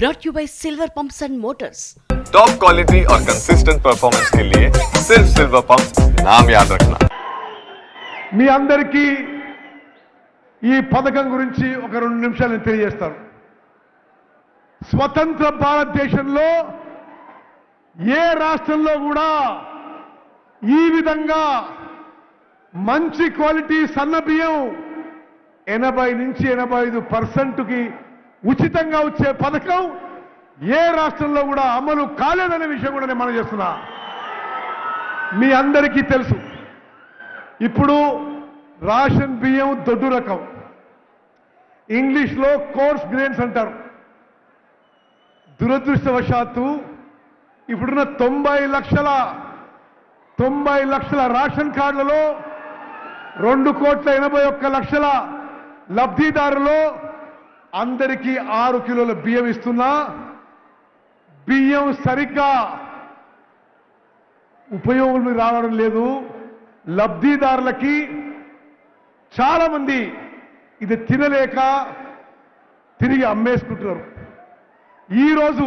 brought you by Silver Pumps and Motors. Top quality और consistent performance के लिए सिर्फ सिल्वर पंप नाम याद रखना మీ అందరికీ ఈ పథకం గురించి ఒక రెండు నిమిషాలు నేను తెలియజేస్తాను స్వతంత్ర భారతదేశంలో ఏ రాష్ట్రంలో కూడా ఈ విధంగా మంచి క్వాలిటీ సన్న బియ్యం ఎనభై నుంచి ఎనభై ఐదు పర్సెంట్కి ఉచితంగా వచ్చే పథకం ఏ రాష్ట్రంలో కూడా అమలు కాలేదనే విషయం కూడా నేను మనం చేస్తున్నా. మీ అందరికీ తెలుసు. ఇప్పుడు రాషన్ బియ్యం దొడ్డు రకం. ఇంగ్లీష్లో కోర్స్ గ్రెయిన్స్ అంటారు. దురదృష్టవశాత్తు ఇప్పుడున్న తొంభై లక్షల తొంభై లక్షల రేషన్ కార్డులలో రెండు కోట్ల ఎనభై ఒక్క లక్షల లబ్ధిదారులో అందరికీ ఆరు కిలోల బియ్యం ఇస్తున్నా. బియ్యం సరిగ్గా ఉపయోగం రావడం లేదు. లబ్ధిదారులకి చాలా మంది ఇది తినలేక తిరిగి అమ్మేసుకుంటున్నారు. ఈరోజు